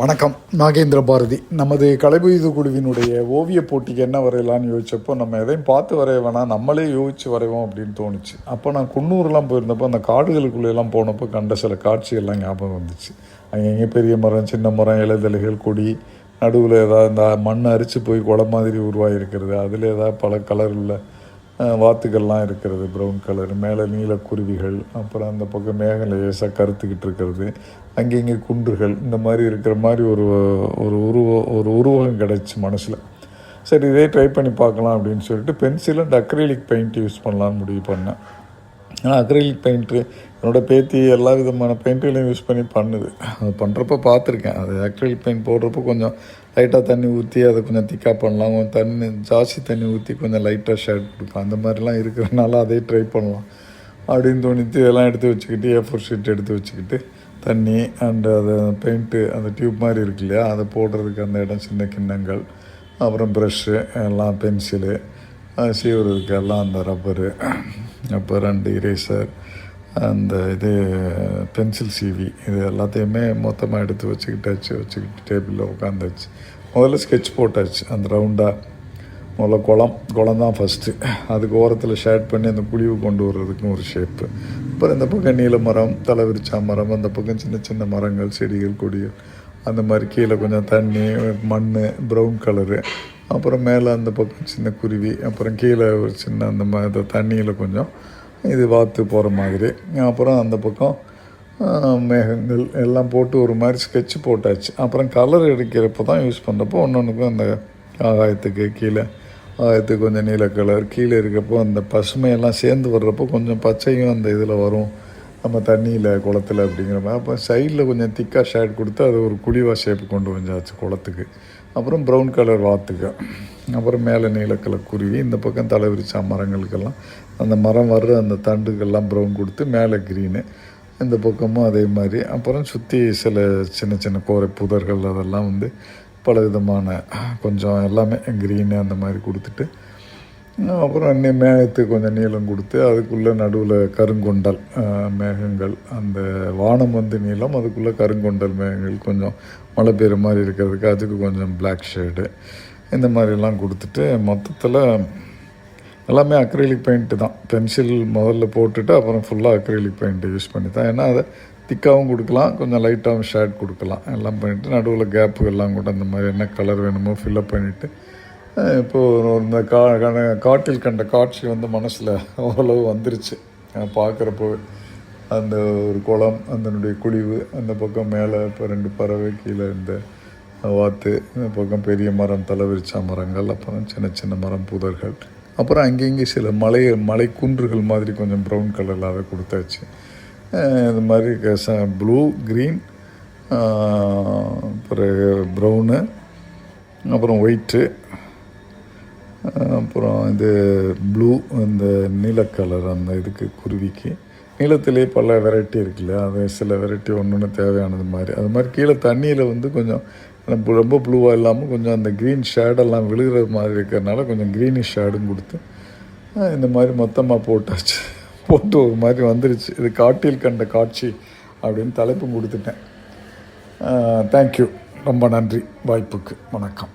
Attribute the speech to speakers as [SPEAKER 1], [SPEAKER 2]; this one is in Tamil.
[SPEAKER 1] வணக்கம். நாகேந்திர பாரதி. நமது கலைபுய்து குழுவினுடைய ஓவிய போட்டிக்கு என்ன வரையலாம்னு யோசிச்சப்போ நம்ம எதையும் பார்த்து வரைய வேணாம் நம்மளே யோசிச்சு வரைவோம் அப்படின்னு தோணுச்சு. அப்போ நான் குன்னூர்லாம் போயிருந்தப்போ அந்த காடுகளுக்குள்ளெல்லாம் போனப்போ கண்ட சில காட்சிகள்லாம் ஞாபகம் வந்துச்சு. அங்கங்கே பெரிய மரம் சின்ன மரம் இலைதலைகள் கொடி நடுவில் ஏதாவது இந்த மண் அரித்து போய் குளம் மாதிரி உருவாகிருக்கிறது அதில் ஏதாவது பல கலர் உள்ள வாத்துக்கள்லாம் இருக்கிறது ப்ரௌன் கலர் மேலே நீலக்குருவிகள் அப்புறம் அந்த பக்கம் மேகம் லேசாக கருத்துக்கிட்டு இருக்கிறது. அங்கங்கே குன்றுகள் இந்த மாதிரி இருக்கிற மாதிரி ஒரு ஒரு உருவ ஒரு உருவகம் கிடச்சி மனசில். சரி இதே ட்ரை பண்ணி பார்க்கலாம் அப்படின்னு சொல்லிட்டு pencil and acrylic paint use பண்ணலான்னு முடிவு பண்ணேன். ஆனால் அக்ரிலிக் பெயிண்ட்டு என்னோடய பேத்தி எல்லா விதமான பெயிண்ட்டுகளையும் யூஸ் பண்ணி பண்ணுது. அது பண்ணுறப்ப பார்த்துருக்கேன் அது அக்ரிலிக் பெயிண்ட் போடுறப்போ கொஞ்சம் லைட்டாக தண்ணி ஊற்றி அதை கொஞ்சம் திக்காக பண்ணலாம். கொஞ்சம் தண்ணி ஜாஸ்தி தண்ணி ஊற்றி கொஞ்சம் லைட்டாக ஷேட் கொடுப்பேன். அந்த மாதிரிலாம் இருக்கிறனால அதே ட்ரை பண்ணலாம். அப்படின்னு தோணித்து இதெல்லாம் எடுத்து வச்சுக்கிட்டு ஏ ஃபோர் ஷீட் எடுத்து வச்சுக்கிட்டு தண்ணி அண்ட் அது பெயிண்ட்டு அந்த டியூப் மாதிரி இருக்கு இல்லையா அதை போடுறதுக்கு அந்த இடம் சின்ன கிண்ணங்கள் அப்புறம் ப்ரஷ்ஷு எல்லாம் பென்சிலு சீவுறதுக்கு எல்லாம் அந்த ரப்பரு அப்போ ரெண்டு இரேசர் அந்த இது பென்சில் சீவி இது எல்லாத்தையுமே மொத்தமாக எடுத்து வச்சுக்கிட்டாச்சு வச்சுக்கிட்டு டேபிளில் உட்காந்தாச்சு முதல்ல ஸ்கெட்ச் போட்டாச்சு அந்த ரவுண்டாக முதல்ல குளம் குளம் தான் ஃபஸ்ட்டு அதுக்கு ஓரத்தில் ஷேட் பண்ணி அந்த குழிவு கொண்டு வர்றதுக்கும் ஒரு ஷேப்பு அப்புறம் இந்த பக்கம் நீல மரம் தலைவிரிச்சா மரம் அந்த பக்கம் சின்ன சின்ன மரங்கள் செடிகள் கொடிகள். அந்த மாதிரி கீழே கொஞ்சம் தண்ணி மண் ப்ரௌன் கலரு அப்புறம் மேலே அந்த பக்கம் சின்ன குருவி அப்புறம் கீழே ஒரு சின்ன அந்த மாதிரி தண்ணியில் கொஞ்சம் இது வாத்து போகிற மாதிரி. அப்புறம் அந்த பக்கம் மேகங்கள் எல்லாம் போட்டு ஒரு மாதிரி ஸ்கெட்ச் போட்டாச்சு. அப்புறம் கலர் அடிக்கிறப்போ தான் யூஸ் பண்ணுறப்போ ஒன்று ஒன்றுக்கும் அந்த ஆகாயத்துக்கு கீழே ஆகாயத்துக்கு கொஞ்சம் நீல கலர் கீழே இருக்கப்போ அந்த பசுமையெல்லாம் சேர்ந்து வர்றப்போ கொஞ்சம் பச்சையும் அந்த இதில் வரும். நம்ம தண்ணியில் குளத்துல அப்படிங்கிற மாதிரி. அப்போ சைடில் கொஞ்சம் திக்காக ஷேட் கொடுத்து அது ஒரு குழிவா ஷேப் கொண்டு வந்தாச்சு குளத்துக்கு. அப்புறம் ப்ரௌன் கலர் வாத்துக்கு அப்புறம் மேலே நீல கலர் குருவி இந்த பக்கம் தலைவிரிச்சா மரங்களுக்கெல்லாம் அந்த மரம் வர்ற அந்த தண்டுக்கெல்லாம் ப்ரௌன் கொடுத்து மேலே க்ரீனு இந்த பக்கமும் அதே மாதிரி. அப்புறம் சுற்றி சில சின்ன சின்ன கோரை புதர்கள் அதெல்லாம் வந்து பல விதமான கொஞ்சம் எல்லாமே க்ரீனு அந்த மாதிரி கொடுத்துட்டு அப்புறம் இன்னும் மேகத்துக்கு கொஞ்சம் நீளம் கொடுத்து அதுக்குள்ளே நடுவில் கருங்கொண்டல் மேகங்கள். அந்த வானம் வந்து நீளம் அதுக்குள்ளே கருங்கொண்டல் மேகங்கள். கொஞ்சம் மழை பெய்கிற மாதிரி இருக்கிறதுக்கு அதுக்கு கொஞ்சம் பிளாக் ஷேடு இந்த மாதிரிலாம் கொடுத்துட்டு மொத்தத்தில் எல்லாமே அக்ரிலிக் பெயிண்ட்டு தான். பென்சில் முதல்ல போட்டுட்டு அப்புறம் ஃபுல்லாக அக்ரிலிக் பெயிண்ட்டு யூஸ் பண்ணி தான். ஏன்னா அதை திக்காகவும் கொடுக்கலாம் கொஞ்சம் லைட்டாகவும் ஷேட் கொடுக்கலாம். எல்லாம் பண்ணிவிட்டு நடுவில் கேப்புகள்லாம் கூட அந்த மாதிரி என்ன கலர் வேணுமோ ஃபில்லப் பண்ணிவிட்டு இப்போது ஒரு இந்த கா கண- காட்டில் கண்ட காட்சி வந்து மனசில் ஓரளவு வந்துருச்சு. பார்க்குறப்போ அந்த ஒரு குளம் அதனுடைய குழிவு அந்த பக்கம் மேலே இப்போ ரெண்டு பறவை கீழே இந்த வாத்து இந்த பக்கம் பெரிய மரம் தலைவிரிச்சா மரங்கள் அப்புறம் சின்ன சின்ன மரம் புதர்கள். அப்புறம் அங்கங்கே சில மலை மலை குன்றுகள் மாதிரி கொஞ்சம் ப்ரௌன் கலரில் அதை கொடுத்தாச்சு. அஹ் இது மாதிரி ப்ளூ க்ரீன் பிறகு ப்ரௌனு அப்புறம் ஒயிட்டு அப்புறம் இது ப்ளூ இந்த நீல கலர் அந்த இதுக்கு குருவிக்கு. நீளத்திலே பல வெரைட்டி இருக்குல்ல அது சில வெரைட்டி ஒன்று ஒன்று தேவையானது மாதிரி. அது மாதிரி கீழே தண்ணியில் வந்து கொஞ்சம் ரொம்ப ப்ளூவாக இல்லாமல் கொஞ்சம் அந்த க்ரீன் ஷேடெல்லாம் விழுகிற மாதிரி இருக்கிறதுனால கொஞ்சம் க்ரீனிஷ் ஷேடும் கொடுத்து இந்த மாதிரி மொத்தமாக போட்டாச்சு. போட்டு ஒரு மாதிரி வந்துருச்சு. இது காட்டில் கண்ட காட்சி அப்படின்னு தலைப்பு கொடுத்துட்டேன். தேங்க்யூ ரொம்ப நன்றி. வாய்ப்புக்கு வணக்கம்.